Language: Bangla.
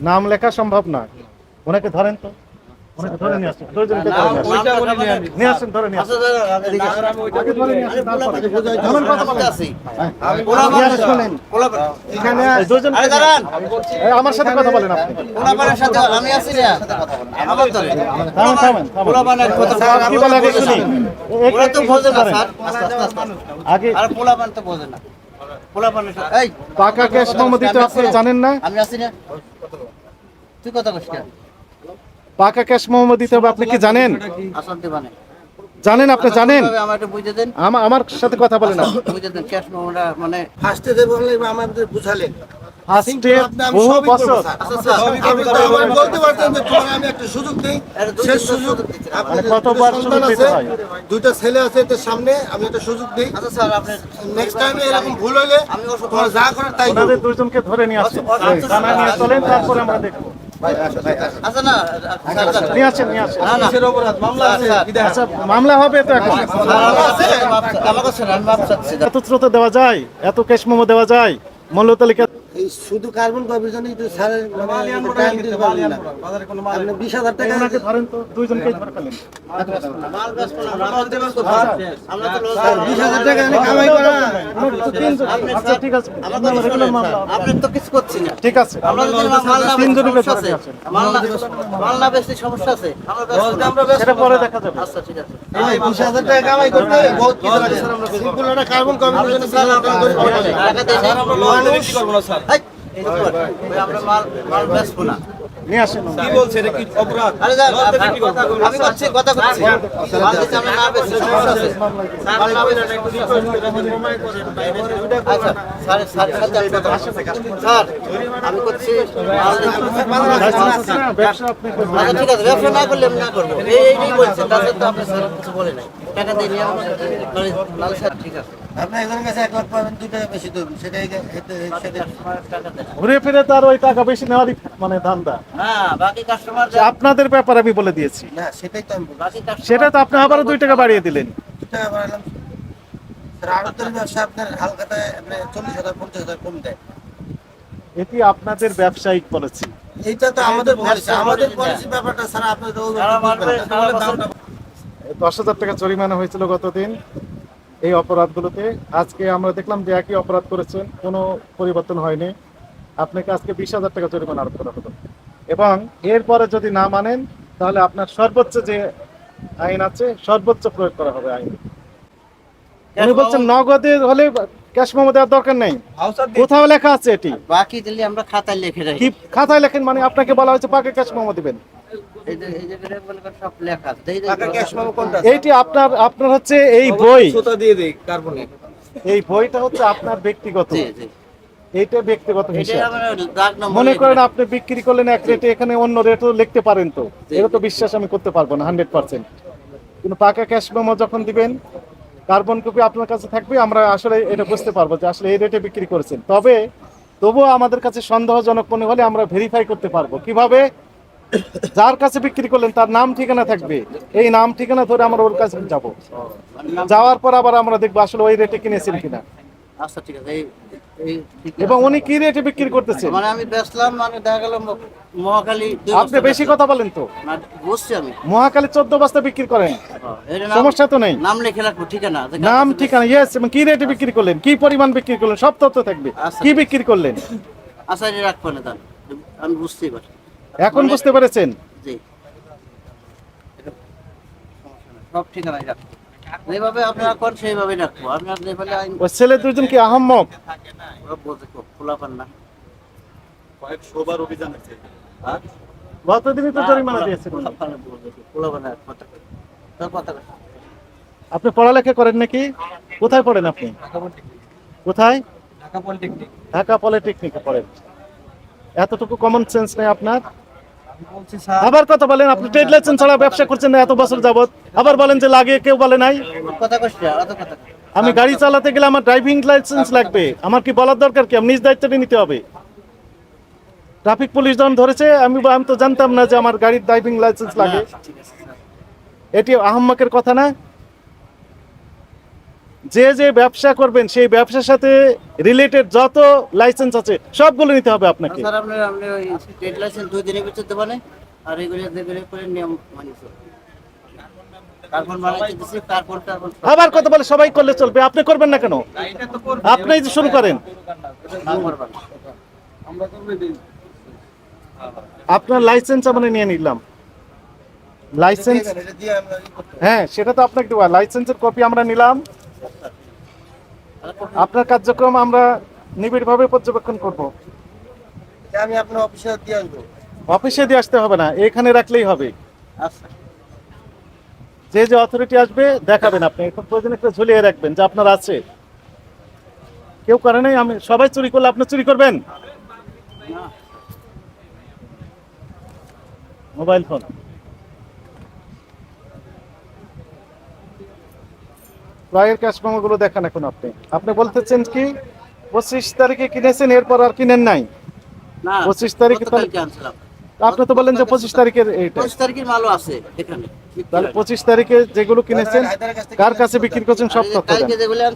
নাম লেখা সম্ভব না। ওনাকে ধরেন তো। ধরে নিয়ে আসেন। নিয়ে আসেন। ধরে নিয়ে আসেন। আমার সাথে কথা বলেন আপনি। ক্যাশ জানেন না? আমি আছি না তুই কথা কইস কেন? পাকা ক্যাশ মোমো দিতে হবে আপনি কি জানেন? আসল দিবানে। জানেন আপনি জানেন? আমার আমার সাথে কথা বলেন না। বুঝে দেন ক্যাশ মানে ফার্স্টে যে বললেন আমাদের বুঝালেন। ফার্স্টে বহু বছর করব, স্যার। আচ্ছা স্যার। আপনি বলতে পারতেন যে তোমার আমি একটা সুযোগ দেই। এটা দুই সেই দিন সুযোগ সুযোগ দিচ্ছেন। আপনার মানে দুটো কতবার সুযোগ দিতে হয়? দুইটা ছেলে আছে এদের সামনে আমি একটা সুযোগ দেই। আচ্ছা স্যার আপনি নেক্সট টাইমে এরকম ভুল হইলে আমি যা করার তাই। দুইজনকে ধরে নিয়ে আসেন। নিয়ে চলেন তারপরে আমরা দেখব। আচ্ছা? মামলা? আচ্ছা মামলা হবে তো এখন। এত স্রোতে দেওয়া যায় এত ক্যাশ মোমো দেওয়া যায় মূল্য তালিকা এই শুধু কার্বন কপির জন্য একটু স্যারের টাইম দিতে পারবেন না। আপনি বিশ হাজার টাকা ধরেন তো দুইজনকে ধরে ফেলেন মাল ব্যস্ত না আমরা তো ব্যস্ত আমরা তো লস স্যার বিশ হাজার টাকা এনে কামাই করা। আচ্ছা ঠিক আছে। আপনি তো কিছু করছি না। ঠিক আছে। আমরা যদি মাল না বেচতে তিনজনকে সমস্যা আছে। সেটা পরে দেখা যাবে। আচ্ছা ঠিক আছে। বিশ হাজার টাকা কামাই করতে বহুত কিছু লাগে। কার্বন কপির জন্য বিশ স্যার, আমরা করব না, স্যার। বলছে। আমি করছি। আচ্ছা বলছি। ব্যবসা আপনি আচ্ছা ঠিক আছে ব্যবসা না করলে আমি না করব এই বলছেন তাছাড়া তো আপনি স্যার কিছু বলে নাই টাকা দিয়ে নিয়ে আমার লাল স্যার ঠিক আছে। আপনি একজনের কাছে এক লাখ পাবেন দুই টাকা বেশি দেবেন। সেটাই সেটা টাকা দেন। ঘুরে ফিরে তার ওই টাকা বেশি নেওয়ারই মানে ধান্দা। হ্যাঁ বাকি কাস্টমার আপনাদের ব্যাপার আমি বলে দিয়েছি। না সেটাই তো আমি বলছি। বাকি কাস্টমার সেটা তো আপনি আবারও দুই টাকা বাড়িয়ে দিলেন। দুই টাকা বাড়ালাম। আড়তের ব্যবসা আপনার হালকাতায় আপনি চল্লিশ হাজার পঞ্চাশ হাজার কম দেয়। এটি আপনাদের ব্যবসায়িক পলিসি এইটা তো আমাদের পলিসি আমাদের পলিসি ব্যাপারটা স্যার আপনার দশ হাজার টাকা জরিমানা হয়েছিল গতদিন এই অপরাধগুলোতে। আজকে আমরা দেখলাম যে একই অপরাধ করেছেন কোনো পরিবর্তন হয়নি। আপনাকে আজকে বিশ হাজার টাকা জরিমানা আরোপ করা হলো। এবং এরপরে যদি না মানেন তাহলে আপনার সর্বোচ্চ যে আইন আছে সর্বোচ্চ প্রয়োগ করা হবে আইন। উনি বলছেন নগদে হলে ক্যাশ মেমো দেওয়ার দরকার নেই। কোথাও লেখা আছে এটি। বাকি দিলে আমরা খাতায় লিখে রাখি। খাতায় লেখেন মানে আপনাকে বলা হয়েছে পাকে ক্যাশ মেমো দিবেন। এই যে এই যে বলে করে সব লেখা আছে। এই যে- টাকা ক্যাশ পাবো কোনটা? এইটি আপনার আপনার হচ্ছে এই বই। দিয়ে দেই, কার্বনে। এই বইটা হচ্ছে আপনার ব্যক্তিগত। এইটা ব্যক্তিগত হিসাব। মনে করেন আপনি বিক্রি করলেন এক রেটে এখানে অন্য রেটও লিখতে পারেন তো। এটা তো বিশ্বাস আমি করতে পারব না হান্ড্রেড পার্সেন্ট কিন্তু পাকা ক্যাশ মেমো যখন দিবেন কার্বন কপি আপনার কাছে থাকবে আমরা আসলে এটা বুঝতে পারব যে আসলে এই রেটে বিক্রি করেছেন। তবে তবুও আমাদের কাছে সন্দেহজনক মনে হলে আমরা ভেরিফাই করতে পারব। কীভাবে? যার কাছে বিক্রি করলেন তার নাম ঠিকানা থাকবে। এই নাম ঠিকানা ধরে আমরা ওর কাছে যাব। যাওয়ার পর আবার আমরা দেখব আসলে ওই রেটে কিনেছেন কিনা। আচ্ছা ঠিক আছে। এবং উনি কি রেটে বিক্রি মানে আমি বেচলাম মানে দেখা গেল ম- আপনি বেশি কথা বলেন তো। বুঝছি আমি। মহাকালী চোদ্দ বস্তা বিক্রি করেন। হ্যাঁ, সমস্যা তো নেই। নাম লিখে রাখব ঠিকানা। নাম ঠিকানা ইয়েস এবং কি রেটে বিক্রি করলেন? কি পরিমাণ বিক্রি করলেন? সব তথ্য থাকবে। আচ্ছা। কি বিক্রি করলেন? করি রাখব না আমি বুঝতেই পারি এখন বুঝতে পেরেছেন? জি। এটা সমস্যা নাই, সব ঠিকানাই রাখব যেভাবে আপনারা করেন সেইভাবেই রাখব। আপনার যেভাবে আইন ওই ছেলে দুজন কি আহম্মক? ওরা খোলা পান না। খোলা পান কথা। তার কথা। আপনি পড়ালেখা করেন নাকি? কোথায় পড়েন আপনি? কোথায়? ঢাকা পলিটেকনিক। ঢাকা পলিটেকনিকে পড়েন। এতটুকু কমন সেন্স নেই আপনার? আবার কথা বলেন আপনি ট্রেড লাইসেন্স ছাড়া ব্যবসা করছেন না এত বছর যাবত আবার বলেন যে লাগে কেউ বলে নাই। আমি গাড়ি চালাতে গেলে আমার ড্রাইভিং লাইসেন্স লাগবে। আমার কি বলার দরকার কি? আমি নিজ দায়িত্বটা নিতে হবে। ট্রাফিক পুলিশ যখন ধরেছে আমি আমি তো জানতাম না যে আমার গাড়ির ড্রাইভিং লাইসেন্স লাগে। এটি আহম্মকের কথা না? যে যে ব্যবসা করবেন সেই ব্যবসার সাথে রিলেটেড যত লাইসেন্স আছে সবগুলো নিতে হবে আপনাকে। স্যার আপনি আপনি ওই ট্রেড লাইসেন্স দুই দিনের ভিতর দেবেন আর এগুলো যেগুলো করে নিয়ম মানি কার্বন বানাইতে দিছি কার্বন কার্বন আবার কথা বলে সবাই করলে চলবে আপনি করবেন না কেন? এটা তো করবে আপনি যে শুরু করেন। আমরা করবে দিন আপনার লাইসেন্স আমরা নিয়ে নিলাম লাইসেন্স। হ্যাঁ সেটা তো আপনাকে দেওয়া। লাইসেন্সের কপি আমরা নিলাম। আপনার কার্যক্রম আমরা নিবিড়ভাবে পর্যবেক্ষণ করব। আমি আপনার অফিসে দিয়ে আসব। অফিসে দিয়ে আসতে হবে না এখানে রাখলেই হবে। আচ্ছা। যে যে অথরিটি আসবে দেখাবেন আপনি। এখন প্রয়োজন একটা ঝুলিয়ে রাখবেন যে আপনার আছে। কেউ করে নাই আমি সবাই চুরি করলে আপনি চুরি করবেন? Mobile phone. ক্যাশগুলো দেখান এখন আপনি। আপনি বলতেছেন কি পঁচিশ তারিখে কিনেছেন এরপর আর কিনেন নাই? পঁচিশ 25 তারিখে আপনি তো বলেন যে পঁচিশ তারিখের এইটা। পঁচিশ তারিখের মালও আছে এখানে। তাহলে পঁচিশ তারিখে যেগুলো কিনেছেন কার কাছে বিক্রি করছেন সব তথ্য